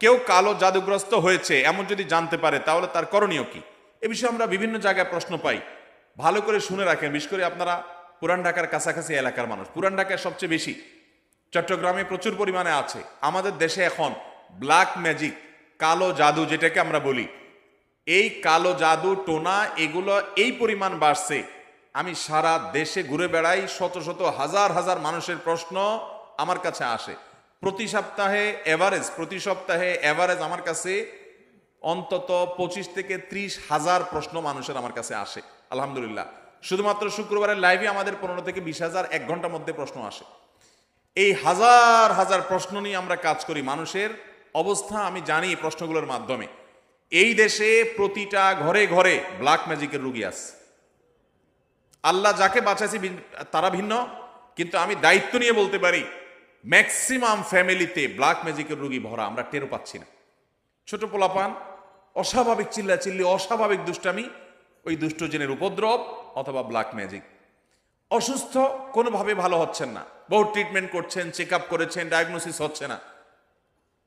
কেউ কালো জাদুগ্রস্ত হয়েছে, এমন যদি জানতে পারে, তাহলে তার করণীয় কি? এ বিষয়ে আমরা বিভিন্ন জায়গায় প্রশ্ন পাই। ভালো করে শুনে রাখেন, বিশেষ করে আপনারা পুরান ঢাকার কাছাকাছি এলাকার মানুষ। পুরান ঢাকায় সবচেয়ে বেশি চট্টগ্রামে প্রচুর পরিমাণে আছে। আমাদের দেশে এখন ব্ল্যাক ম্যাজিক কালো জাদু যেটাকে আমরা বলি। এই কালো জাদু, টোনা, এগুলো এই পরিমাণ বাড়ছে। আমি সারা দেশে ঘুরে বেড়াই, শত শত, হাজার হাজার মানুষের প্রশ্ন আমার কাছে আসে। প্রতি সপ্তাহে এভারেজ প্রতি সপ্তাহে এভারেজ আমার কাছে অন্তত পঁচিশ থেকে ত্রিশ হাজার প্রশ্ন মানুষের আমার কাছে আসে, আলহামদুলিল্লাহ। শুধুমাত্র শুক্রবারের লাইভে আমাদের পনেরো থেকে বিশ হাজার, এক ঘণ্টার মধ্যে প্রশ্ন আসে। এই হাজার হাজার প্রশ্ন নিয়ে আমরা কাজ করি মানুষের অবস্থা, আমি জানি প্রশ্নগুলোর মাধ্যমে। এই দেশে প্রতিটা ঘরে ঘরে ব্ল্যাক ম্যাজিকের রুগী আছে। আল্লাহ যাকে বাঁচাইছে তারা ভিন্ন, কিন্তু আমি দায়িত্ব নিয়ে বলতে পারি ম্যাক্সিমাম ফ্যামিলিতে ব্ল্যাক ম্যাজিকের রুগী ভরা, আমরা টেরও পাচ্ছি না। ছোট পোলাপান, অস্বাভাবিক চিল্লা চিল্লি অস্বাভাবিক দুষ্টামি, ওই দুষ্টজনের উপদ্রব অথবা ব্ল্যাক ম্যাজিক অসুস্থ কোনোভাবে ভালো হচ্ছেন না। বহু ট্রিটমেন্ট করছেন চেক আপ করেছেন ডায়াগনোসিস হচ্ছে না।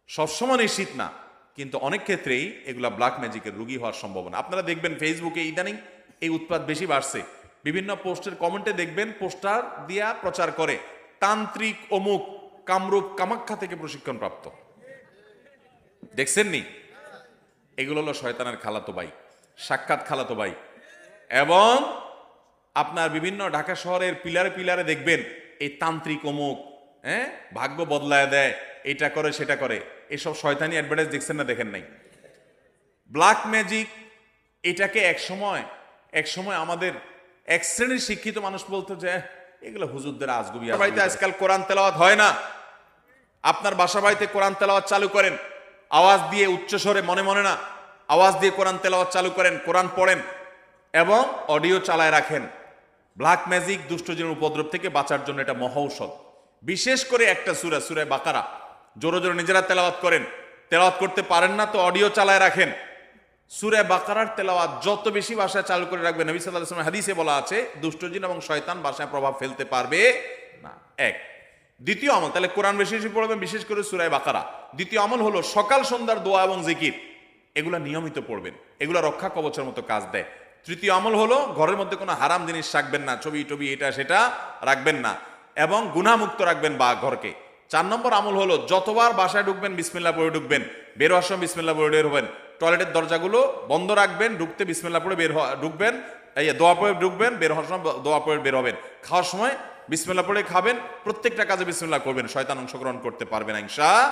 সবসময় নিশ্চিত না, কিন্তু অনেক ক্ষেত্রেই এগুলা ব্ল্যাক ম্যাজিকের রুগী হওয়ার সম্ভাবনা। আপনারা দেখবেন ফেসবুকে ইদানিং এই উৎপাদ বেশি বাড়ছে। বিভিন্ন পোস্টের কমেন্টে দেখবেন, পোস্টার দিয়া প্রচার করে, তান্ত্রিক অমুক কামরূপ কামাখ্যা থেকে প্রশিক্ষণ প্রাপ্ত। দেখছেন নি এগুলো হলো শয়তানের খালাতো ভাই সাক্ষাৎ খালাতো ভাই এবং আপনার বিভিন্ন ঢাকা শহরের পিলারে পিলারে দেখবেন এই তান্ত্রিক অমুক হ্যাঁ? ভাগ্য বদলায় দেয় এটা করে সেটা করে। এসব শয়তানি অ্যাডভার্টাইজ দেখছেন না দেখেন নাই? ব্ল্যাক ম্যাজিক এটাকে এক সময় এক সময় আমাদের এক শ্রেণির শিক্ষিত মানুষ বলতো যে "এহ, এগুলো হুজুরদের আজগুবি বাড়িতে আজকাল কোরআন তেলাওয়াত হয় না। আপনার বাসা বাড়িতে কোরআন তেলাওয়াত চালু করেন আওয়াজ দিয়ে উচ্চস্বরে মনে মনে না আওয়াজ দিয়ে কোরআন তেলাওয়াত চালু করেন কোরআন পড়েন এবং অডিও চালায় রাখেন। ব্ল্যাক ম্যাজিক দুষ্টজনের উপদ্রব থেকে বাঁচার জন্য এটা মহা ঔষধ বিশেষ করে একটা সুরা সুরায় বাকারা। জোরে জোরে নিজেরা তেলাওয়াত করেন। তেলাওয়াত করতে পারেন না তো অডিও চালায় রাখেন। সুরে বাকারার তেলাওয়াত যত বেশি বাসায় চালু করে রাখবে, নবী সাল্লাহ হাদিসে বলা আছে দুষ্টজিন এবং শয়তান বাসায় প্রভাব ফেলতে পারবে না। এক। দ্বিতীয় আমল, তাহলে কোরআন বেশি বেশি পড়বেন, বিশেষ করে সুরায় বাকারা। দ্বিতীয় আমল হলো সকাল সন্ধ্যার দোয়া এবং জিকির। এগুলা নিয়মিত পড়বেন, এগুলা রক্ষা কবচের মতো কাজ দেয়। তৃতীয় আমল হলো ঘরের মধ্যে কোনো হারাম জিনিস রাখবেন না, ছবি টবি এটা সেটা রাখবেন না এবং গুণামুক্ত রাখবেন বা ঘরকে। চার নম্বর আমল হলো যতবার বাসায় ঢুকবেন বিসমিল্লা পড়ে ঢুকবেন, বের হওয়ার সময় বিসমিল্লা পড়ে বের হবেন টয়লেটের দরজাগুলো বন্ধ রাখবেন, ঢুকতে বিসমিল্লা পড়ে বের হওয়া- ঢুকবেন, এই দোয়া পড়ে ঢুকবেন, বের হওয়ার সময় দোয়া পড়ে বের হবেন। খাওয়ার সময় বিসমিল্লা পড়ে খাবেন, প্রত্যেকটা কাজে বিসমিল্লা করবেন, শয়তান অংশগ্রহণ করতে পারবে না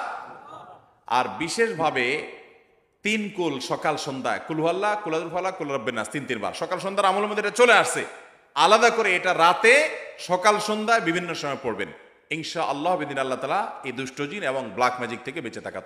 আর বিশেষভাবে তিন কুল, সকাল, সন্ধ্যা কুলহাল্লা কুলাদুল ফালা কুলরব্বের নাস, তিন তিনবার। সকাল, সন্ধ্যার আমলের মধ্যে এটা চলে আসছে। আলাদা করে এটা রাতে সকাল, সন্ধ্যায় বিভিন্ন সময় পড়বেন। ইনশা আল্লাহ বিদিন আল্লাহ তালা এই দুষ্টজিন এবং ব্ল্যাক ম্যাজিক থেকে বেঁচে থাকা